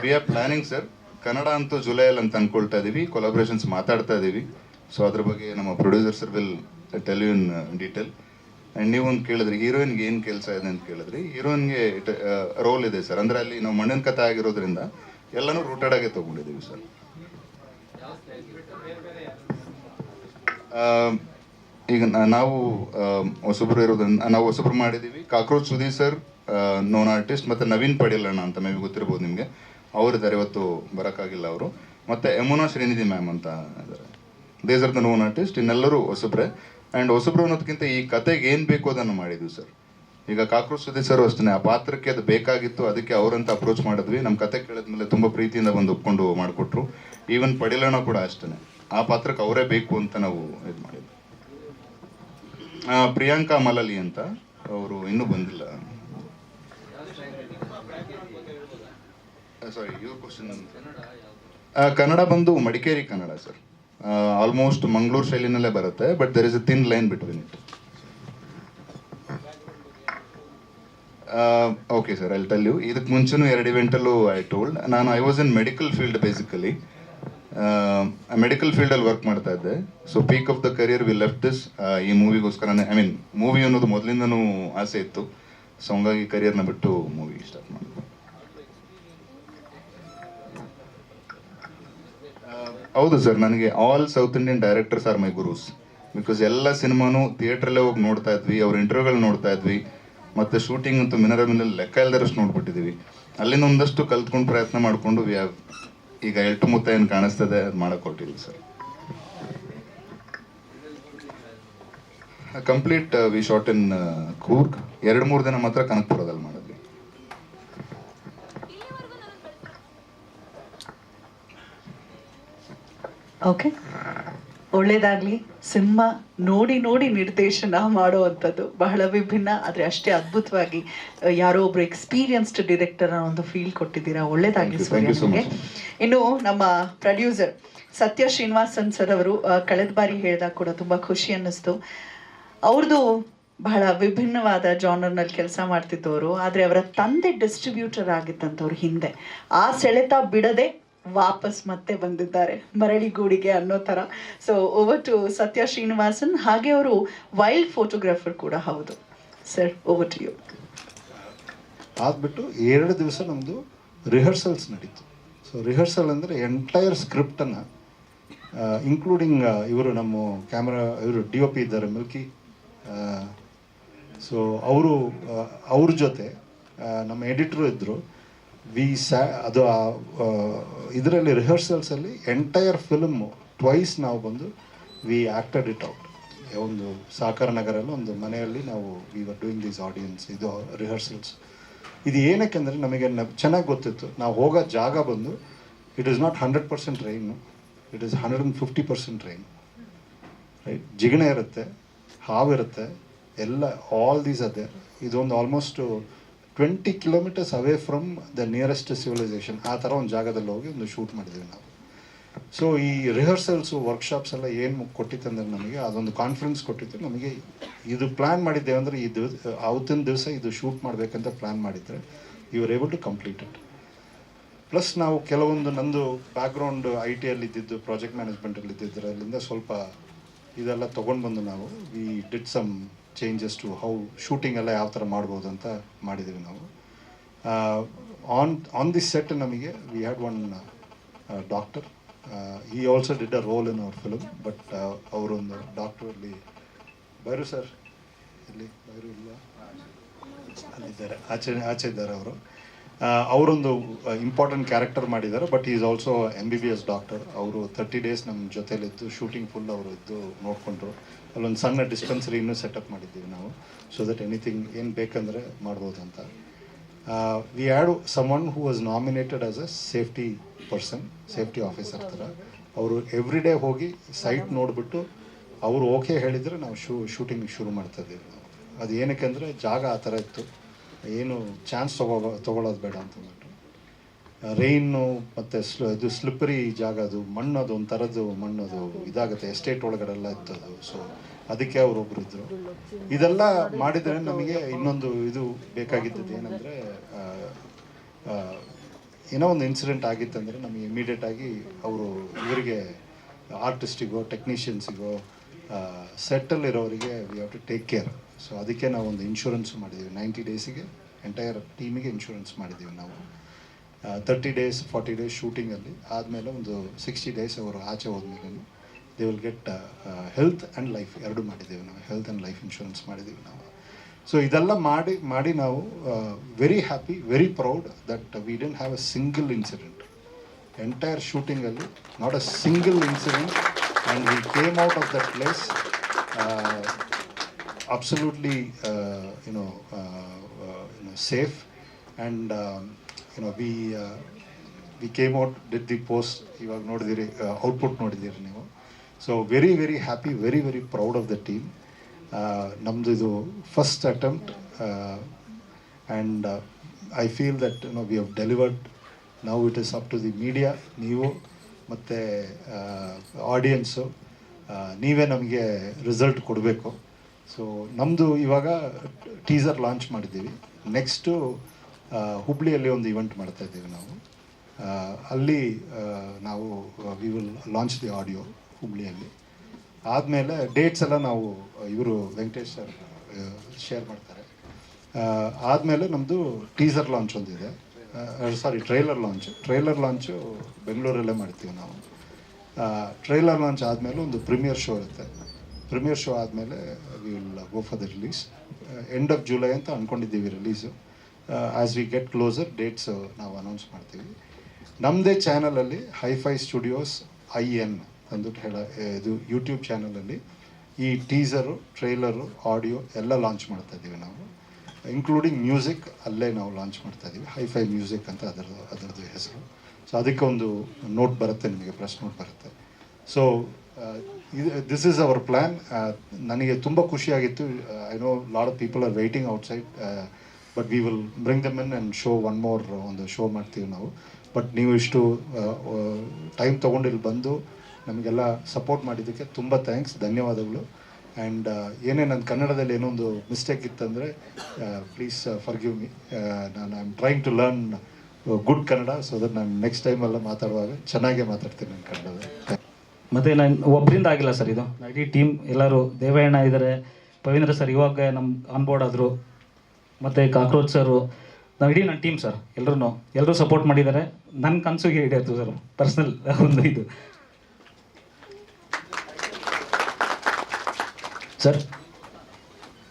We are planning sir Kannada ಅಂತೂ ಜುಲೈಯಲ್ಲಿ ಅಂತ ಅನ್ಕೊಳ್ತಾ ಇದೀವಿ. ಕೊಲಾಬ್ರೇಷನ್ಸ್ ಮಾತಾಡ್ತಾ ಇದ್ದೀವಿ ಸೊ ಅದ್ರ ಬಗ್ಗೆ ನಮ್ಮ producer sir will tell you in detail and ನೀವು ಒಂದು ಕೇಳಿದ್ರಿ ಹೀರೋಯಿನ್ಗೆ ಏನು ಕೆಲಸ ಇದೆ ಅಂತ ಕೇಳಿದ್ರಿ. ಹೀರೋಯಿನ್ಗೆ ರೋಲ್ ಇದೆ ಸರ್ ಅಂದರೆ ಅಲ್ಲಿ ನಾವು ಮಣ್ಣಿನ ಕಥೆ ಆಗಿರೋದ್ರಿಂದ ಎಲ್ಲನೂ ರೂಟೆಡ್ ತೊಗೊಂಡಿದ್ದೀವಿ ಸರ್ ಆ, ಈಗ ನಾವು ಆ, ಹೊಸಬ್ರು ಇರೋದ್ರಿಂದ ನಾವು ಹೊಸಬ್ರು ಮಾಡಿದ್ದೀವಿ. Cockroach Sudeep sir known artist ಮತ್ತು ನವೀನ್ ಪಡೀಲಣ್ಣ ಅಂತ ಮೇ ಬಿ ಗೊತ್ತಿರ್ಬೋದು ನಿಮಗೆ. ಅವರಿದ್ದಾರೆ ಇವತ್ತು ಬರೋಕ್ಕಾಗಿಲ್ಲ ಅವರು. ಮತ್ತು ಯಮುನಾ ಶ್ರೀನಿಧಿ ಮ್ಯಾಮ್ ಅಂತ ಇದ್ದಾರೆ. These are the known artist ಇನ್ನೆಲ್ಲರೂ ಹೊಸಬ್ರೆ. ಆ್ಯಂಡ್ ಹೊಸಬ್ರು ಅನ್ನೋದಕ್ಕಿಂತ ಈ ಕತೆಗೆ ಏನು ಬೇಕು ಅದನ್ನು ಮಾಡಿದ್ವಿ ಸರ್ ಈಗ ಕಾಕ್ರೋಚ್ ಸುದೀಪ್ ಸರ್ ಅಷ್ಟೇ ಆ ಪಾತ್ರಕ್ಕೆ ಅದು ಬೇಕಾಗಿತ್ತು. ಅದಕ್ಕೆ ಅವರಂತ ಅಪ್ರೋಚ್ ಮಾಡಿದ್ವಿ. ನಮ್ಮ ಕತೆ ಕೇಳಿದ್ಮೇಲೆ ತುಂಬ ಪ್ರೀತಿಯಿಂದ ಬಂದು ಒಪ್ಕೊಂಡು ಮಾಡಿಕೊಟ್ರು. ಈವನ್ ಪಡಿಲಣ್ಣ ಕೂಡ ಅಷ್ಟೇ ಆ ಪಾತ್ರಕ್ಕೆ ಅವರೇ ಬೇಕು ಅಂತ ನಾವು ಇದು ಮಾಡಿದ್ವಿ. ಪ್ರಿಯಾಂಕಾ ಮಲಲಿ ಅಂತ. ಅವರು ಇನ್ನೂ ಬಂದಿಲ್ಲ. ಸಾರಿ ಕ್ವಶನ್ ಕನ್ನಡ ಬಂದು ಮಡಿಕೇರಿ ಕನ್ನಡ ಸರ್ ಆಲ್ಮೋಸ್ಟ್ ಮಂಗಳೂರು ಶೈಲಿನಲ್ಲೇ ಬರುತ್ತೆ but there is a thin line between it okay sir I tell you ಇದಕ್ಕೆ ಮುಂಚೆನೂ ಎರಡು ಇವೆಂಟಲ್ಲೂ ಐ ಟೋಲ್ಡ್ ನಾನು I was in medical field basically medical ಫೀಲ್ಡಲ್ಲಿ ವರ್ಕ್ ಮಾಡ್ತಾ ಇದ್ದೆ. So peak of the career we left this ಈ ಮೂವಿಗೋಸ್ಕರ ಐ ಮೀನ್ ಮೂವಿ ಅನ್ನೋದು ಮೊದಲಿಂದನೂ ಆಸೆ ಇತ್ತು. ಸೊ ಹಂಗಾಗಿ ಕರಿಯರ್ನ ಬಿಟ್ಟು ಮೂವಿ ಸ್ಟಾರ್ಟ್ ಮಾಡಿದೆ ಹೌದು ಸರ್, ನನಗೆ all South Indian directors are my gurus because ಎಲ್ಲ ಸಿನಿಮಾನು ಥಿಯೇಟ್ರಲ್ಲೇ ಹೋಗಿ ನೋಡ್ತಾ ಇದ್ವಿ, ಅವ್ರ ಇಂಟರ್ವ್ಯೂಗಳು ನೋಡ್ತಾ ಇದ್ವಿ, ಮತ್ತು ಶೂಟಿಂಗ್ ಅಂತೂ ಮಿನರ ಮಿನಲ್ಲಿ ಲೆಕ್ಕ ಇಲ್ದರಷ್ಟು ನೋಡ್ಬಿಟ್ಟಿದ್ದೀವಿ ಅಲ್ಲಿಂದ ಒಂದಷ್ಟು ಕಲ್ತ್ಕೊಂಡು ಪ್ರಯತ್ನ ಮಾಡಿಕೊಂಡು ವಿ ಹ್ಯಾವ್ ಈಗ ಎಲ್ಟು ಮುತ್ತ ಏನು ಕಾಣಿಸ್ತದೆ ಅದು ಮಾಡಕ್ಕೆ ಕೊಟ್ಟಿದ್ದೀವಿ sir. Complete we shot in Coorg ಎರಡು ಮೂರು ದಿನ ಮಾತ್ರ ಕನಕ್ಪುರದಲ್ಲಿ ಮಾಡಿದ್ವಿ. ಓಕೆ ಒಳ್ಳೇದಾಗ್ಲಿ. ಸಿನಿಮಾ ನೋಡಿ ನೋಡಿ ನಿರ್ದೇಶನ ಮಾಡುವಂಥದ್ದು ಬಹಳ ವಿಭಿನ್ನ ಆದರೆ ಅಷ್ಟೇ ಅದ್ಭುತವಾಗಿ ಯಾರೋ ಒಬ್ರು ಎಕ್ಸ್ಪೀರಿಯನ್ಸ್ಡ್ ಡಿರೆಕ್ಟರ್ ಒಂದು ಫೀಲ್ ಕೊಟ್ಟಿದ್ದೀರಾ? ಒಳ್ಳೇದಾಗಲಿ ಸರ್ ಸೂರ್ಯ ನಿಮಗೆ. ಇನ್ನು ನಮ್ಮ ಪ್ರೊಡ್ಯೂಸರ್ ಸತ್ಯ ಶ್ರೀನಿವಾಸನ್ ಸರ್ ಅವರು ಕಳೆದ ಬಾರಿ ಹೇಳಿದಾಗ ಕೂಡ ತುಂಬಾ ಖುಷಿ ಅನ್ನಿಸ್ತು. ಅವ್ರದ್ದು ಬಹಳ ವಿಭಿನ್ನವಾದ ಜಾನರ್ನಲ್ಲಿ ಕೆಲಸ ಮಾಡ್ತಿದ್ದವರು ಆದರೆ ಅವರ ತಂದೆ ಡಿಸ್ಟ್ರಿಬ್ಯೂಟರ್ ಆಗಿದ್ದಂಥವ್ರು ಹಿಂದೆ. ಆ ಸೆಳೆತ ಬಿಡದೆ ವಾಪಸ್ ಮತ್ತೆ ಬಂದಿದ್ದಾರೆ ಮರಳಿಗೂಡಿಗೆ ಅನ್ನೋ ಥರ. ಸೊ ಓವರ್ ಟು ಸತ್ಯ ಶ್ರೀನಿವಾಸನ್. ಹಾಗೆ ಅವರು ವೈಲ್ಡ್ ಫೋಟೋಗ್ರಾಫರ್ ಕೂಡ ಹೌದು. ಸರ್ ಓವರ್ ಟು ಯು ಆದ್ಬಿಟ್ಟು ಎರಡು ದಿವಸ ನಮ್ಮದು ರಿಹರ್ಸಲ್ಸ್ ನಡೀತು. ಸೊ ರಿಹರ್ಸಲ್ ಅಂದರೆ ಎಂಟೈರ್ ಸ್ಕ್ರಿಪ್ಟನ್ನು ಇನ್ಕ್ಲೂಡಿಂಗ್ ಇವರು ನಮ್ಮ ಕ್ಯಾಮ್ರಾ ಇವರು ಡಿ ಒ ಪಿ ಇದ್ದಾರೆ ಮಿಲ್ಕಿ ಸೊ ಅವರು ಅವ್ರ ಜೊತೆ ನಮ್ಮ ಎಡಿಟ್ರು ಇದ್ದರು ವಿ ಸ್ಯಾ ಅದು ಇದರಲ್ಲಿ ರಿಹರ್ಸಲ್ಸಲ್ಲಿ ಎಂಟೈರ್ ಫಿಲ್ಮು ಟ್ವೈಸ್ ನಾವು ಬಂದು ವಿ ಆ್ಯಕ್ಟೆಡ್ ಇಟ್ ಔಟ್. ಒಂದು ಸಾಕಾರ ನಗರಲ್ಲಿ ಒಂದು ಮನೆಯಲ್ಲಿ ನಾವು we are doing these audiences, ಇದು ರಿಹರ್ಸಲ್ಸ್. ಇದು ಏನಕ್ಕೆ ಅಂದರೆ ನಮಗೆ ಚೆನ್ನಾಗಿ ಗೊತ್ತಿತ್ತು. ನಾವು ಹೋಗೋ ಜಾಗ ಬಂದು it is not hundred percent rain it is hundred and fifty percent rain right ಜಿಗಣೆ ಇರುತ್ತೆ ಹಾವಿರುತ್ತೆ ಎಲ್ಲ ಆಲ್ ದೀಸ್ ಅದೇ ಇದೊಂದು almost twenty kilometres away from the nearest civilisation ಆ ಥರ ಒಂದು ಜಾಗದಲ್ಲಿ ಹೋಗಿ ಒಂದು ಶೂಟ್ ಮಾಡಿದ್ವಿ ನಾವು. ಸೊ ಈ ರಿಹರ್ಸಲ್ಸು ವರ್ಕ್ಶಾಪ್ಸ್ ಎಲ್ಲ ಏನು ಕೊಟ್ಟಿತ್ತಂದ್ರೆ ನಮಗೆ ಅದೊಂದು ಕಾನ್ಫಿಡೆನ್ಸ್ ಕೊಟ್ಟಿತ್ತು. ನಮಗೆ ಇದು ಪ್ಲ್ಯಾನ್ ಮಾಡಿದ್ದೇವೆ ಅಂದರೆ ಇದು ಅವತ್ತಿನ ದಿವಸ ಇದು ಶೂಟ್ ಮಾಡಬೇಕಂತ ಪ್ಲ್ಯಾನ್ ಮಾಡಿದರೆ ಇವರು able to complete it plus ನಾವು ಕೆಲವೊಂದು ನಂದು ಬ್ಯಾಕ್ಗ್ರೌಂಡ್ ಐ ಟಿಯಲ್ಲಿ ಇದ್ದಿದ್ದು ಪ್ರಾಜೆಕ್ಟ್ ಮ್ಯಾನೇಜ್ಮೆಂಟಲ್ಲಿ ಇದ್ದಿದ್ದರಲ್ಲಿಂದ ಸ್ವಲ್ಪ ಇದೆಲ್ಲ ತೊಗೊಂಡು ಬಂದು ನಾವು ಈ did some changes to how shooting ಎಲ್ಲ ಯಾವ ಥರ ಮಾಡ್ಬೋದು ಅಂತ ಮಾಡಿದ್ದೀವಿ ನಾವು. ಆನ್ ಆನ್ ದಿಸ್ ಸೆಟ್ ನಮಗೆ ವಿ ಹ್ಯಾಡ್ ಒನ್ ಡಾಕ್ಟರ್ ಈ also did a role in our film but ಅವರೊಂದು ಡಾಕ್ಟರ್ ಅಲ್ಲಿ, ಬೈರು ಸರ್ ಇಲ್ಲಿ ಬೈರು ಇಲ್ಲ? ಅಲ್ಲಿದ್ದಾರೆ, ಆಚೆ ಆಚೆ ಇದ್ದಾರೆ ಅವರು. ಅವರೊಂದು ಇಂಪಾರ್ಟೆಂಟ್ ಕ್ಯಾರೆಕ್ಟರ್ ಮಾಡಿದ್ದಾರೆ but is also M B B S doctor ಅವರು ತರ್ಟಿ ಡೇಸ್ ನಮ್ಮ ಜೊತೆಲಿದ್ದು ಶೂಟಿಂಗ್ ಫುಲ್ ಅವರು ಇದ್ದು ನೋಡಿಕೊಂಡ್ರು. ಅಲ್ಲೊಂದು ಸಣ್ಣ ಇನ್ನೂ ಸೆಟಪ್ ಮಾಡಿದ್ದೀವಿ ನಾವು ಸೊ ದಟ್ ಎನಿಥಿಂಗ್ ಏನು ಬೇಕಂದರೆ ಮಾಡ್ಬೋದು ಅಂತ. We add some one who was nominated as a safety person safety officer ಥರ ಅವರು ಎವ್ರಿ ಡೇ ಹೋಗಿ ಸೈಟ್ ನೋಡಿಬಿಟ್ಟು ಅವರು ಓಕೆ ಹೇಳಿದರೆ ನಾವು ಶೂ ಶೂಟಿಂಗ್ ಶುರು ಮಾಡ್ತಾ ಇದ್ದೀವಿ ನಾವು. ಅದು ಏನಕ್ಕೆ ಅಂದರೆ ಜಾಗ ಆ ಥರ ಇತ್ತು. ಏನು ಚಾನ್ಸ್ ತಗೋ, ತೊಗೊಳೋದು ಬೇಡ ಅಂತ ಅಂದ್ಬಿಟ್ಟು. ರೈನು ಮತ್ತು ಸ್ಲ ಇದು ಸ್ಲಿಪ್ಪರಿ ಜಾಗ ಅದು, ಮಣ್ಣು ಅದು ಒಂಥರದ್ದು ಮಣ್ಣು ಅದು ಇದಾಗುತ್ತೆ, ಎಸ್ಟೇಟ್ ಒಳಗಡೆ ಎಲ್ಲ ಇತ್ತು ಅದು. ಸೊ ಅದಕ್ಕೆ ಅವರೊಬ್ರು ಇದ್ದರು ಇದೆಲ್ಲ ಮಾಡಿದರೆ ನಮಗೆ ಇನ್ನೊಂದು ಇದು ಬೇಕಾಗಿದ್ದದ್ದು ಏನಂದರೆ ಏನೋ ಒಂದು ಇನ್ಸಿಡೆಂಟ್ ಆಗಿತ್ತಂದರೆ ನಮಗೆ ಇಮಿಡಿಯೇಟ್ ಆಗಿ ಅವರು ಇವರಿಗೆ ಆರ್ಟಿಸ್ಟಿಗೋ ಟೆಕ್ನಿಷಿಯನ್ಸಿಗೋ ಸೆಟ್ಟಲ್ಲಿರೋರಿಗೆ we have to take care so ಅದಕ್ಕೆ ನಾವು ಒಂದು ಇನ್ಶೂರೆನ್ಸ್ ಮಾಡಿದ್ದೀವಿ ನೈಂಟಿ ಡೇಸಿಗೆ ಎಂಟೈರ್ ಟೀಮಿಗೆ ಇನ್ಶೂರೆನ್ಸ್ ಮಾಡಿದ್ದೀವಿ ನಾವು. ತರ್ಟಿ ಡೇಸ್ ಫಾರ್ಟಿ ಡೇಸ್ ಶೂಟಿಂಗಲ್ಲಿ ಆದಮೇಲೆ ಒಂದು ಸಿಕ್ಸ್ಟಿ ಡೇಸ್ ಅವರು ಆಚೆ ಹೋದ್ಮೇಲೆ they will get health and life ಎರಡು ಮಾಡಿದ್ದೇವೆ ನಾವು. ಹೆಲ್ತ್ ಆ್ಯಂಡ್ ಲೈಫ್ ಇನ್ಶೂರೆನ್ಸ್ ಮಾಡಿದ್ದೀವಿ ನಾವು. ಸೊ ಇದೆಲ್ಲ ಮಾಡಿ ಮಾಡಿ ನಾವು very happy very proud that we didn't have a single incident entire ಶೂಟಿಂಗಲ್ಲಿ not a single incident and we came out of that place absolutely you know safe and you know we we came out did the post ಇವಾಗ ನೋಡಿದಿರಿ output ನೋಡಿದ್ದೀರಿ ನೀವು. So very very happy very very proud of the team ನಮ್ಮದು ಇದು first attempt and I feel that no we have delivered ನಾವು it is up to the media ನೀವು, ಮತ್ತು audience ನೀವೇ ನಮಗೆ ರಿಸಲ್ಟ್ ಕೊಡಬೇಕು. ಸೊ ನಮ್ಮದು ಇವಾಗ ಟೀಸರ್ ಲಾಂಚ್ ಮಾಡಿದ್ದೀವಿ. ನೆಕ್ಸ್ಟು ಹುಬ್ಳಿಯಲ್ಲಿ ಒಂದು ಇವೆಂಟ್ ಮಾಡ್ತಾ ಇದ್ದೀವಿ ನಾವು. ಅಲ್ಲಿ ನಾವು we will launch the audio ಹುಬ್ಳಿಯಲ್ಲಿ. ಆದಮೇಲೆ ಡೇಟ್ಸ್ ಎಲ್ಲ ನಾವು, ಇವರು ವೆಂಕಟೇಶ್ ಸರ್ ಶೇರ್ ಮಾಡ್ತಾರೆ. ಆದಮೇಲೆ ನಮ್ಮದು ಟೀಸರ್ ಲಾಂಚ್ ಒಂದಿದೆ sorry trailer launch trailer launch ಬೆಂಗಳೂರಲ್ಲೇ ಮಾಡ್ತೀವಿ ನಾವು. ಟ್ರೈಲರ್ ಲಾಂಚ್ ಆದಮೇಲೆ ಒಂದು ಪ್ರೀಮಿಯರ್ ಶೋ ಇರುತ್ತೆ. ಪ್ರೀಮಿಯರ್ ಶೋ ಆದಮೇಲೆ we will go for the release end of July ಅಂತ ಅಂದ್ಕೊಂಡಿದ್ದೀವಿ release as we get closer dates ನಾವು ಅನೌನ್ಸ್ ಮಾಡ್ತೀವಿ. ನಮ್ಮದೇ ಚಾನಲಲ್ಲಿ ಹೈಫೈ ಸ್ಟುಡಿಯೋಸ್ ಐ ಎನ್ ಅಂದ್ಬಿಟ್ಟು ಹೇಳ ಇದು ಯೂಟ್ಯೂಬ್ ಚಾನಲಲ್ಲಿ ಈ ಟೀಸರು ಟ್ರೈಲರು ಆಡಿಯೋ ಎಲ್ಲ ಲಾಂಚ್ ಮಾಡ್ತಾ ಇದ್ದೀವಿ ನಾವು. ಇನ್ಕ್ಲೂಡಿಂಗ್ ಮ್ಯೂಸಿಕ್ ಅಲ್ಲೇ ನಾವು ಲಾಂಚ್ ಮಾಡ್ತಾ ಇದ್ದೀವಿ ಹೈಫೈ ಮ್ಯೂಸಿಕ್ ಅಂತ ಅದರದ್ದು ಅದರದ್ದು ಹೆಸರು. ಸೊ ಅದಕ್ಕೆ ಒಂದು ನೋಟ್ ಬರುತ್ತೆ, ನಿಮಗೆ ಪ್ರೆಸ್ ನೋಟ್ ಬರುತ್ತೆ. ಸೊ ಇದು ದಿಸ್ ಈಸ್ ಅವರ್ ಪ್ಲ್ಯಾನ್ ನನಗೆ ತುಂಬ ಖುಷಿಯಾಗಿತ್ತು. I know lot of people are waiting outside but we will bring the men and show one more ಒಂದು ಶೋ ಮಾಡ್ತೀವಿ ನಾವು. ಬಟ್ ನೀವು ಇಷ್ಟು ಟೈಮ್ ತೊಗೊಂಡು ಇಲ್ಲಿ ಬಂದು ನಮಗೆಲ್ಲ ಸಪೋರ್ಟ್ ಮಾಡಿದ್ದಕ್ಕೆ ತುಂಬ ಥ್ಯಾಂಕ್ಸ್ ಧನ್ಯವಾದಗಳು. ಆ್ಯಂಡ್ ಏನೇ ನನ್ನ ಕನ್ನಡದಲ್ಲಿ ಏನೊಂದು ಮಿಸ್ಟೇಕ್ ಇತ್ತಂದರೆ ಪ್ಲೀಸ್ ಫರ್ಗಿವ್ ಮಿ ನಾನು I am trying to learn good Kannada so ಅದನ್ನು ನಾನು ನೆಕ್ಸ್ಟ್ ಟೈಮೆಲ್ಲ ಮಾತಾಡುವಾಗ ಚೆನ್ನಾಗೇ ಮಾತಾಡ್ತೀನಿ ನನ್ನ ಕನ್ನಡದಲ್ಲಿ. ಮತ್ತು ನಾನು ಒಬ್ಬರಿಂದ ಆಗಿಲ್ಲ ಸರ್ ಇದು. ಇಡೀ ಟೀಮ್ ಎಲ್ಲರೂ ದೇವಯ್ಯಣ್ಣ ಇದ್ದಾರೆ. ಪವೀಂದ್ರ ಸರ್ ಇವಾಗ ನಮ್ಮ ಆನ್ಬೋರ್ಡ್ ಆದರು. ಮತ್ತು ಕಾಕ್ರೋಚ್ ಸರು, ನಾವು ಇಡೀ ನನ್ನ ಟೀಮ್ ಸರ್ ಎಲ್ಲರೂ ಎಲ್ಲರೂ ಸಪೋರ್ಟ್ ಮಾಡಿದ್ದಾರೆ ನನ್ನ ಕನಸಿಗೆ ಹಿಡಿಯತ್ತು ಸರ್ ಪರ್ಸ್ನಲ್ ಒಂದು ಇದು. ಸರ್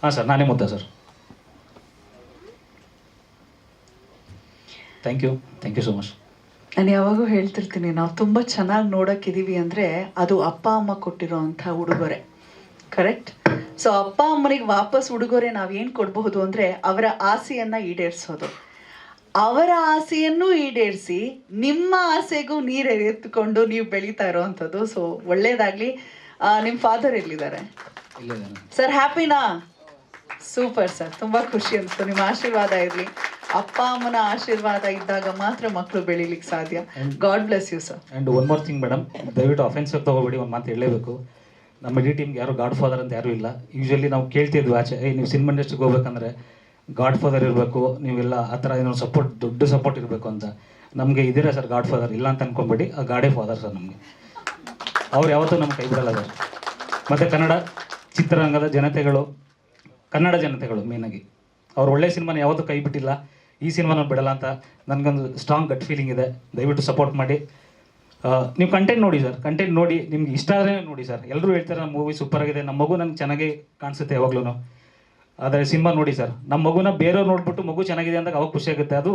ಹಾಂ ಸರ್ ನಾನೇ ಮುದ್ದ sir thank you thank you so much ನಾನು ಯಾವಾಗೂ ಹೇಳ್ತಿರ್ತೀನಿ, ನಾವು ತುಂಬ ಚೆನ್ನಾಗಿ ನೋಡೋಕ್ಕಿದ್ದೀವಿ ಅಂದರೆ ಅದು ಅಪ್ಪ, ಅಮ್ಮ ಕೊಟ್ಟಿರೋ ಅಂಥ ಉಡುಗೊರೆ. ಕರೆಕ್ಟ್ ಸೊ ಅಪ್ಪ ಅಮ್ಮನಿಗೆ ವಾಪಸ್ ಉಡುಗೊರೆ ನಾವೇನು ಕೊಡಬಹುದು ಅಂದರೆ ಅವರ ಆಸೆಯನ್ನು ಈಡೇರಿಸೋದು. ಅವರ ಆಸೆಯನ್ನು ಈಡೇರಿಸಿ ನಿಮ್ಮ ಆಸೆಗೂ ನೀರು ಎತ್ತುಕೊಂಡು ನೀವು ಬೆಳೀತಾ ಇರೋವಂಥದ್ದು. ಸೊ ಒಳ್ಳೇದಾಗಲಿ. ನಿಮ್ಮ ಫಾದರ್ ಎಲ್ಲಿದ್ದಾರೆ? ಸರ್ ಹ್ಯಾಪಿನಾ ಸೂಪರ್ ಸರ್ ತುಂಬ ಖುಷಿ ಅನಿಸ್ತು. ನಿಮ್ಮ ಆಶೀರ್ವಾದ ಇರಲಿ. ಅಪ್ಪ ಅಮ್ಮನ ಆಶೀರ್ವಾದ ಇದ್ದಾಗ ಮಾತ್ರ ಮಕ್ಕಳು ಬೆಳಿಲಿಕ್ಕೆ ಸಾಧ್ಯ. God bless you sir and one more thing madam ದಯವಿಟ್ಟು ಅಫೆನ್ಸಿವ್ ತಗೋಬೇಡಿ ಒಂದು ಮಾತು ಹೇಳಲೇಬೇಕು. ನಮ್ಮ ಇಡೀ ಟೀಮ್ಗೆ ಯಾರು ಗಾಡ್ ಫಾದರ್ ಅಂತ ಯಾರೂ ಇಲ್ಲ. ಯೂಶ್ವಲಿ ನಾವು ಕೇಳ್ತಿದ್ವಿ ಆಚೆ ಏ ನೀವು ಸಿನಿಮಾ ಇಂಡಸ್ಟ್ರಿಗೆ ಹೋಗ್ಬೇಕಂದ್ರೆ ಗಾಡ್ ಫಾದರ್ ಇರಬೇಕು, ನೀವೆಲ್ಲ ಆ ಥರ ಏನೋ ಸಪೋರ್ಟ್ ದೊಡ್ಡ ಸಪೋರ್ಟ್ ಇರಬೇಕು ಅಂತ. ನಮಗೆ ಇದ್ದೀರಾ ಸರ್ ಗಾಡ್ ಫಾದರ್ ಇಲ್ಲ ಅಂತ ಅನ್ಕೊಂಬೇಡಿ ಆ ಗಾಡೇ ಫಾದರ್ ಸರ್ ನಮಗೆ. ಅವ್ರು ಯಾವತ್ತೂ ನಮ್ಮ ಕೈ ಬಿಡಲ್ಲ ಸರ್ ಮತ್ತು ಕನ್ನಡ ಚಿತ್ರರಂಗದ ಜನತೆಗಳು, ಕನ್ನಡ ಜನತೆಗಳು ಮೇನಾಗಿ ಅವ್ರು ಒಳ್ಳೆ ಸಿನಿಮಾನ ಯಾವತ್ತೂ ಕೈ ಬಿಟ್ಟಿಲ್ಲ, ಈ ಸಿನಿಮಾನ ಬಿಡಲ್ಲ ಅಂತ ನನಗೊಂದು ಸ್ಟ್ರಾಂಗ್ ಗಟ್ ಫೀಲಿಂಗ್ ಇದೆ. ದಯವಿಟ್ಟು ಸಪೋರ್ಟ್ ಮಾಡಿ. ನೀವು ಕಂಟೆಂಟ್ ನೋಡಿ ಸರ್ ಕಂಟೆಂಟ್ ನೋಡಿ ನಿಮ್ಗೆ ಇಷ್ಟ ಆದರೆ ನೋಡಿ ಸರ್ ಎಲ್ಲರೂ ಹೇಳ್ತಾರೆ ನಮ್ಮ ಮೂವಿ ಸೂಪರ್ ಆಗಿದೆ ನಮ್ಮ ಮಗು ನಂಗೆ ಚೆನ್ನಾಗಿ ಕಾಣಿಸುತ್ತೆ ಯಾವಾಗ್ಲೂ ಆದರೆ ಸಿನಿಮಾ ನೋಡಿ ಸರ್ ನಮ್ಮ ಮಗುನ ಬೇರೆಯವ್ರು ನೋಡ್ಬಿಟ್ಟು ಮಗು ಚೆನ್ನಾಗಿದೆ ಅಂದಾಗ ಅವಾಗ ಖುಷಿ ಆಗುತ್ತೆ. ಅದು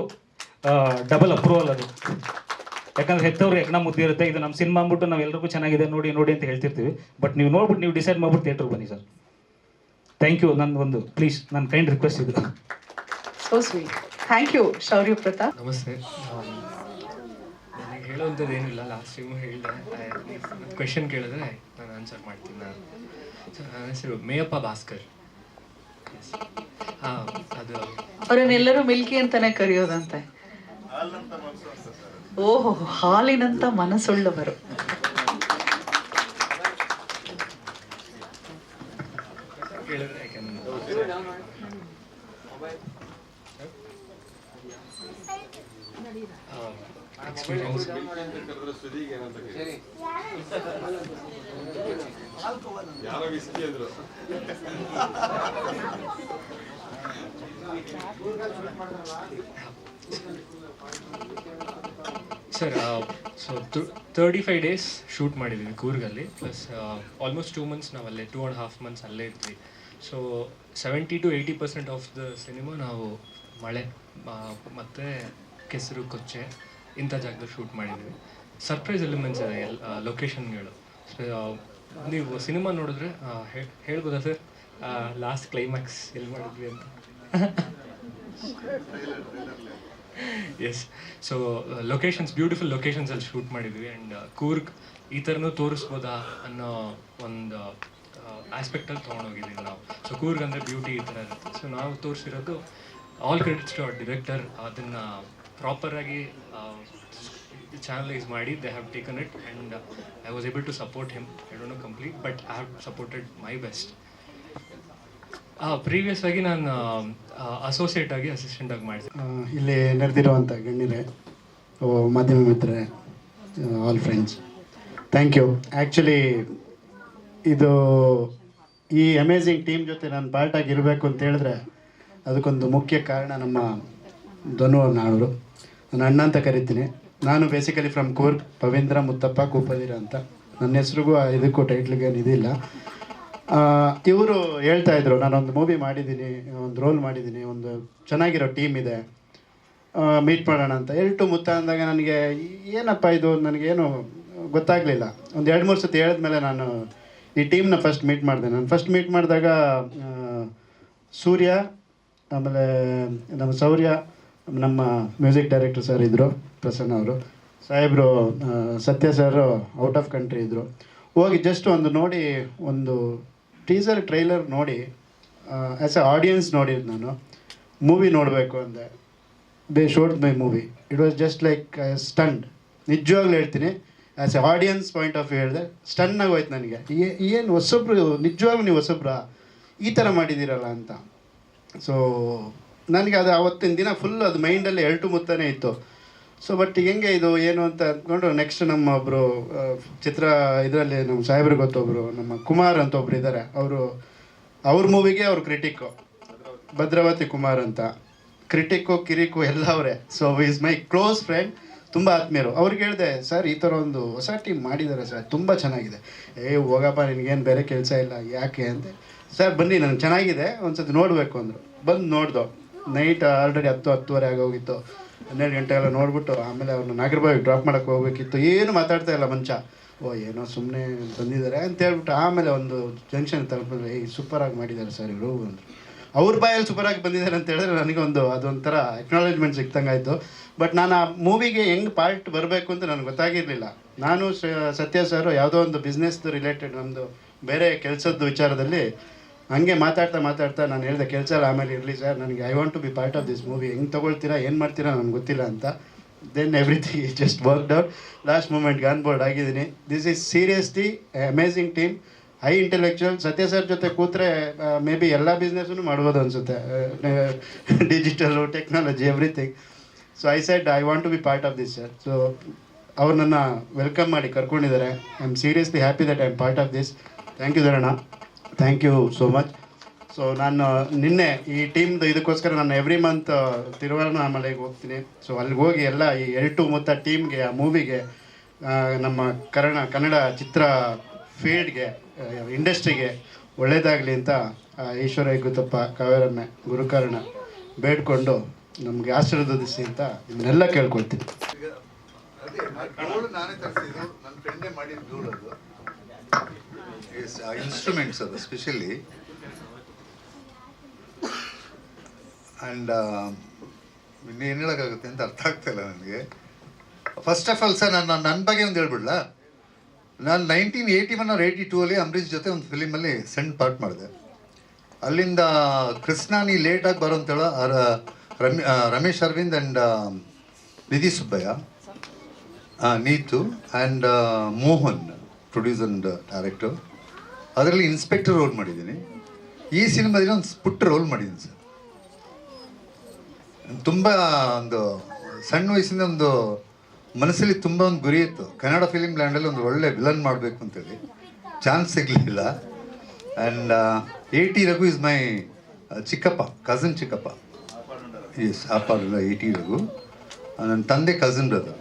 ಡಬಲ್ ಅಪ್ರೂವಲ್ ಅದು. ಯಾಕಂದ್ರೆ ಹೆತ್ತವ್ರು ಯಜ್ಞ ಮುದ್ದೆ ಇರುತ್ತೆ ಇದು ನಮ್ಮ ಸಿನಿಮಾ ಅಂದ್ಬಿಟ್ಟು ನಾವು ಎಲ್ರಿಗೂ ಚೆನ್ನಾಗಿದೆ ನೋಡಿ ನೋಡಿ ಅಂತ ಹೇಳ್ತಿರ್ತೀವಿ. ಬಟ್ ನೀವು ನೋಡ್ಬಿಟ್ಟು ನೀವು ಡಿಸೈಡ್ ಮಾಡ್ಬಿಟ್ಟು ಥಿಯೇಟ್ರಿಗೆ ಬನ್ನಿ ಸರ್ ಥ್ಯಾಂಕ್ ಯು ನನ್ನ ಒಂದು ಪ್ಲೀಸ್ ನನ್ನ ಕೈಂಡ್ ರಿಕ್ವೆಸ್ಟ್ ಇದು. So sweet thank you Shaurya Pratap ನಮಸ್ತೆ. ಹೇಳೋವಂಥದ್ದು ಏನಿಲ್ಲ ಲಾಸ್ಟ್ ಟೈಮು ಹೇಳಿದೆ ಕ್ವೆಶನ್ ಕೇಳಿದ್ರೆ ನಾನು ಆನ್ಸರ್ ಮಾಡ್ತೀನಿ ನಾನು. ನನ್ನ ಹೆಸರು ಮೇಯಪ್ಪ ಭಾಸ್ಕರ್. ಹಾಂ ಅದು. ಅವರನ್ನೆಲ್ಲರೂ ಮಿಲ್ಕಿ ಅಂತಾನೆ ಕರೆಯೋದಂತೆ. ಓಹೋ ಹಾಲಿನಂತ ಮನಸ್ಸುಳ್ಳವರು ಕೇಳಿದ್ರೆ ಯಾಕಂದ್ರೆ experience sir so thirty five days shoot ಮಾಡಿದ್ವಿ ಕೂರ್ಗಲ್ಲಿ ಪ್ಲಸ್ ಆಲ್ಮೋಸ್ಟ್ ಟೂ ಮಂತ್ಸ್ ನಾವು ಅಲ್ಲೇ ಟೂ ಆ್ಯಂಡ್ ಹಾಫ್ ಮಂತ್ಸ್ ಅಲ್ಲೇ ಇದ್ವಿ. So seventy to eighty percent of the cinema ನಾವು ಮಳೆ ಮತ್ತು ಕೆಸರು, ಕೊಚ್ಚೆ, ಇಂಥ ಜಾಗದಲ್ಲಿ ಶೂಟ್ ಮಾಡಿದ್ವಿ. ಸರ್ಪ್ರೈಸ್ ಎಲಿಮೆಂಟ್ಸ್ ಇದೆ ಎಲ್ಲ ಲೊಕೇಶನ್ಗಳು ನೀವು ಸಿನಿಮಾ ನೋಡಿದ್ರೆ ಹೇಳ್ಬೋದಾ ಸರ್ ಲಾಸ್ಟ್ ಕ್ಲೈಮ್ಯಾಕ್ಸ್ ಎಲ್ಲಿ ಮಾಡಿದ್ವಿ ಅಂತ? Yes so locations beautiful locations ಅಲ್ಲಿ ಶೂಟ್ ಮಾಡಿದ್ವಿ ಆ್ಯಂಡ್ ಕೂರ್ಗ್ ಈ ಥರನೂ ತೋರಿಸ್ಬೋದಾ ಅನ್ನೋ ಒಂದು ಆಸ್ಪೆಕ್ಟಲ್ಲಿ ತೊಗೊಂಡೋಗಿದ್ದೀವಿ ನಾವು. ಸೊ ಕೂರ್ಗ್ ಅಂದರೆ ಬ್ಯೂಟಿ ಈ ಥರ ಇರುತ್ತೆ. ಸೊ ನಾವು ತೋರಿಸಿರೋದು all credits to our director ಅದನ್ನು ಪ್ರಾಪರಾಗಿ ಚಾನಲೈಸ್ ಮಾಡಿ they have taken it and I was able to support him I don't know complete but I have supported my best previous ಆಗಿ ನಾನು ಅಸೋಸಿಯೇಟ್ ಆಗಿ ಅಸಿಸ್ಟೆಂಟ್ ಆಗಿ ಮಾಡಿದೆ. ಇಲ್ಲಿ ನೆರೆದಿರುವಂಥ ಗಣ್ಯರೇ ಮಾಧ್ಯಮ ಮಿತ್ರರೇ all friends thank you actually ಇದು ಈ ಅಮೇಝಿಂಗ್ ಟೀಮ್ ಜೊತೆ ನಾನು ಪಾರ್ಟ್ ಆಗಿರಬೇಕು ಅಂತ ಹೇಳಿದ್ರೆ ಅದಕ್ಕೊಂದು ಮುಖ್ಯ ಕಾರಣ ನಮ್ಮ ಧನು ನಾಡವರು ನನ್ನ ಅಣ್ಣ ಅಂತ ಕರಿತೀನಿ. ನಾನು ಬೇಸಿಕಲಿ ಫ್ರಮ್ ಕೂರ್ಗ್ ಪವೀಂದ್ರ ಮುತ್ತಪ್ಪ, ಕೂಪದಿರ ಅಂತ. ನನ್ನ ಹೆಸ್ರಿಗೂ ಇದಕ್ಕೂ ಟೈಟ್ಲಿಗೇನು ಇದಿಲ್ಲ. ಇವರು ಹೇಳ್ತಾ ಇದ್ರು, ನಾನೊಂದು ಮೂವಿ ಮಾಡಿದ್ದೀನಿ, ಒಂದು ರೋಲ್ ಮಾಡಿದ್ದೀನಿ, ಒಂದು ಚೆನ್ನಾಗಿರೋ ಟೀಮ್ ಇದೆ ಮೀಟ್ ಮಾಡೋಣ ಅಂತ. ಎಲ್ಟು ಮುತ್ತ ಅಂದಾಗ ನನಗೆ, ಏನಪ್ಪ ಇದು? ನನಗೇನು ಗೊತ್ತಾಗಲಿಲ್ಲ. ಒಂದು ಎರಡು ಮೂರು ಸತಿ ಹೇಳಿದ್ಮೇಲೆ ನಾನು ಈ ಟೀಮ್ನ ಫಸ್ಟ್ ಮೀಟ್ ಮಾಡಿದೆ. ನಾನು ಫಸ್ಟ್ ಮೀಟ್ ಮಾಡಿದಾಗ ಸೂರ್ಯ, ಆಮೇಲೆ ನಮ್ಮ ಸೌರ್ಯ, ನಮ್ಮ ಮ್ಯೂಸಿಕ್ ಡೈರೆಕ್ಟರ್ ಸರ್ ಇದ್ದರು ಪ್ರಸನ್ನ ಅವರು. ಸಾಹೇಬರು ಸತ್ಯ ಸರ್ ಔಟ್ ಆಫ್ ಕಂಟ್ರಿ ಇದ್ದರು ಹೋಗಿ ಜಸ್ಟ್ ಒಂದು ನೋಡಿ, ಒಂದು ಟೀಸರ್ ಟ್ರೈಲರ್ ನೋಡಿ ಆ್ಯಸ್ ಎ ಆಡಿಯನ್ಸ್ ನೋಡಿದ್ದು ನಾನು. ಮೂವಿ ನೋಡಬೇಕು ಅಂದೆ. They showed my movie it was just like stunned ನಿಜವಾಗ್ಲೂ ಹೇಳ್ತೀನಿ as a audience point of view ಹೇಳಿದೆ ಸ್ಟನ್ ಆಗೋಯ್ತು ನನಗೆ. ಏನು ಹೊಸೊಬ್ರು, ನಿಜವಾಗ್ಲೂ ನೀವು ಹೊಸೊಬ್ರ, ಈ ಥರ ಮಾಡಿದ್ದೀರಲ್ಲ ಅಂತ. ಸೊ ನನಗೆ ಅದು ಆವತ್ತಿನ ದಿನ ಫುಲ್ ಅದು ಮೈಂಡಲ್ಲಿ ಎಲ್ಟು ಮುತ್ತಾನೆ ಇತ್ತು. ಸೊ ಬಟ್ ಹೆಂಗೆ ಇದು, ಏನು ಅಂತ ಅಂದ್ಕೊಂಡು ನೆಕ್ಸ್ಟ್ ನಮ್ಮ ಒಬ್ಬರು ಚಿತ್ರ ಇದರಲ್ಲಿ ನಮ್ಮ ಸಾಹೇಬ್ರಿಗೆ ಗೊತ್ತೊಬ್ರು ನಮ್ಮ ಕುಮಾರ್ ಅಂತ ಒಬ್ರು ಇದ್ದಾರೆ ಅವರು, ಅವ್ರ ಮೂವಿಗೆ ಅವ್ರ ಕ್ರಿಟಿಕ್ಕು ಭದ್ರಾವತಿ ಕುಮಾರ್ ಅಂತ. ಕ್ರಿಟಿಕ್ಕು ಕಿರಿಕು ಎಲ್ಲ ಅವರೇ. So is my close friend ತುಂಬ ಆತ್ಮೀಯರು. ಅವ್ರಿಗೆ ಹೇಳಿದೆ, ಸರ್, ಈ ಥರ ಒಂದು ಹೊಸ ಟೀಮ್ ಮಾಡಿದ್ದಾರೆ ಸರ್. ತುಂಬ ಚೆನ್ನಾಗಿದೆ. ಏ, ಹೋಗಪ್ಪ, ನಿನಗೇನು ಬೇರೆ ಕೆಲಸ ಇಲ್ಲ. ಯಾಕೆ? ಅಂತ. ಸರ್, ಬನ್ನಿ ನನಗೆ ಚೆನ್ನಾಗಿದೆ. ಒಂದ್ಸತಿ ನೋಡಬೇಕು ಅಂದರು. ಬಂದು ನೋಡ್ದೋ. ನೈಟ್ ಆಲ್ರೆಡಿ ಹತ್ತು, ಹತ್ತುವರೆ ಆಗೋಗಿತ್ತು. ಹನ್ನೆರಡು ಗಂಟೆ ಎಲ್ಲ ನೋಡ್ಬಿಟ್ಟು ಆಮೇಲೆ ಅವ್ರನ್ನ ನಾಗರಬಾವಿಗೆ ಡ್ರಾಪ್ ಮಾಡಕ್ಕೆ ಹೋಗ್ಬೇಕಿತ್ತು. ಏನು ಮಾತಾಡ್ತಾ ಇಲ್ಲ ಮಂಚ. ಓ, ಏನೋ ಸುಮ್ಮನೆ ಬಂದಿದ್ದಾರೆ ಅಂತ ಹೇಳ್ಬಿಟ್ಟು ಆಮೇಲೆ ಒಂದು ಜಂಕ್ಷನ್ ತಲುಪಿದ್ರೆ, ಏಯ್ ಸೂಪರಾಗಿ ಮಾಡಿದ್ದಾರೆ ಸರ್ ಇವರು, ಅಂದರು. ಅವ್ರ ಬಾಯಲ್ಲಿ ಸೂಪರಾಗಿ ಬಂದಿದ್ದಾರೆ ಅಂತ ಹೇಳಿದ್ರೆ ನನಗೊಂದು ಅದೊಂಥರ ಎಕ್ನಾಲೇಜ್ಮೆಂಟ್ ಸಿಕ್ತಂಗಾಯಿತು. ಬಟ್ ನಾನು ಆ ಮೂವಿಗೆ ಹೆಂಗೆ ಪಾರ್ಟ್ ಬರಬೇಕು ಅಂತ ನನಗೆ ಗೊತ್ತಾಗಿರಲಿಲ್ಲ. ನಾನು ಸತ್ಯ ಸರ್ ಯಾವುದೋ ಒಂದು ಬಿಸ್ನೆಸ್ದು ರಿಲೇಟೆಡ್ ನಮ್ಮದು ಬೇರೆ ಕೆಲಸದ ವಿಚಾರದಲ್ಲಿ ಹಂಗೆ ಮಾತಾಡ್ತಾ ಮಾತಾಡ್ತಾ ನಾನು ಹೇಳಿದೆ, ಕೆಲಸ ಎಲ್ಲ ಆಮೇಲೆ ಇರಲಿ ಸರ್, ನನಗೆ I want to be part of this movie ಹೆಂಗೆ ತೊಗೊಳ್ತೀರಾ, ಏನು ಮಾಡ್ತೀರಾ ನನಗೆ ಗೊತ್ತಿಲ್ಲ ಅಂತ. Then everything is just worked out last ಮೂಮೆಂಟ್ಗೆ on board ಆಗಿದ್ದೀನಿ. This is seriously amazing team high intellectual Satya sir ಜೊತೆ ಕೂತ್ರೆ ಮೇ ಬಿ ಎಲ್ಲ ಬಿಸ್ನೆಸ್ಸೂ ಮಾಡ್ಬೋದು ಅನಿಸುತ್ತೆ. Digital technology everything so I said I want to be part of this sir so ಅವ್ರು ನನ್ನ welcome ಮಾಡಿ ಕರ್ಕೊಂಡಿದ್ದಾರೆ. I am seriously happy that I am part of this thank you Dharana thank you so much so ನಾನು, ನಿನ್ನೆ ಈ ಟೀಮ್ದು ಇದಕ್ಕೋಸ್ಕರ ನಾನು every month ತಿರುವಣ್ಣಾಮಲೆಗೆ ಹೋಗ್ತೀನಿ. So ಅಲ್ಲಿಗೆ ಹೋಗಿ ಎಲ್ಲ ಈ ಎಲ್ಟು ಮೊತ್ತ ಟೀಮ್ಗೆ ಆ ಮೂವಿಗೆ ನಮ್ಮ ಕನ್ನಡ ಕನ್ನಡ ಚಿತ್ರ ಫೀಲ್ಡ್ಗೆ ಇಂಡಸ್ಟ್ರಿಗೆ ಒಳ್ಳೇದಾಗಲಿ ಅಂತ ಈಶ್ವರ ಗುತ್ತಪ್ಪ, ಕಾವೇರಮ್ಮೆ, ಗುರುಕರ್ಣ ಬೇಡ್ಕೊಂಡು ನಮಗೆ ಆಶೀರ್ವದಿಸಿ ಅಂತ ಇದನ್ನೆಲ್ಲ ಕೇಳ್ಕೊಳ್ತೀನಿ. ನಾನೇ ನನ್ನ ಫ್ರೆಂಡೇ ಅದು ಇನ್ಸ್ಟ್ರೂಮೆಂಟ್ಸ್ ಅದು ಸ್ಪೆಷಲಿ ಆ್ಯಂಡ್ ಇನ್ನೇನು ಹೇಳೋಕ್ಕಾಗುತ್ತೆ ಅಂತ ಅರ್ಥ ಆಗ್ತಾ ಇಲ್ಲ ನನಗೆ. ಫಸ್ಟ್ ಆಫ್ ಆಲ್ ಸರ್ ನಾನು ನನ್ನ ಬಗ್ಗೆ ಒಂದು ಹೇಳ್ಬಿಡ್ಲಾ? ನಾನು ನೈನ್ಟೀನ್ ಏಯ್ಟಿ ಒನ್ ಅವ್ರ ಏಯ್ಟಿ ಟೂ ಅಲ್ಲಿ ಅಂಬರೀಷ್ ಜೊತೆ ಒಂದು ಫಿಲಿಮಲ್ಲಿ ಸೆಂಡ್ ಪಾರ್ಟ್ ಮಾಡಿದೆ. ಅಲ್ಲಿಂದ ಕೃಷ್ಣ ನೀ ಲೇಟಾಗಿ ಬರೋ ಅಂತೇಳೋ ರಮೇ ಆ, Ramesh Aravind and Nidhi Subbaiah Neetu and Mohan produce and director ಅದರಲ್ಲಿ ಇನ್ಸ್ಪೆಕ್ಟರ್ ರೋಲ್ ಮಾಡಿದ್ದೀನಿ. ಈ ಸಿನಿಮಾದಲ್ಲಿ ಒಂದು ಪುಟ್ಟ ರೋಲ್ ಮಾಡಿದ್ದೀನಿ ಸರ್. ತುಂಬ ಒಂದು ಸಣ್ಣ ವಯಸ್ಸಿಂದ ಒಂದು ಮನಸ್ಸಲ್ಲಿ ತುಂಬ ಒಂದು ಗುರಿ ಇತ್ತು. ಕನ್ನಡ ಫಿಲಿಮ್ ಲ್ಯಾಂಡಲ್ಲಿ ಒಂದು ಒಳ್ಳೆ ವಿಲನ್ ಮಾಡಬೇಕು ಅಂತೇಳಿ. ಚಾನ್ಸ್ ಸಿಗಲಿಲ್ಲ. And A T Raghu is my ಚಿಕ್ಕಪ್ಪ ಕಸಿನ್ ಚಿಕ್ಕಪ್ಪ. ಎಸ್ ಅಪ್ಪ ಎ ಟಿ ರಘು. ನನ್ನ ತಂದೆ ಕಸಿನ್ ಬ್ರದರ್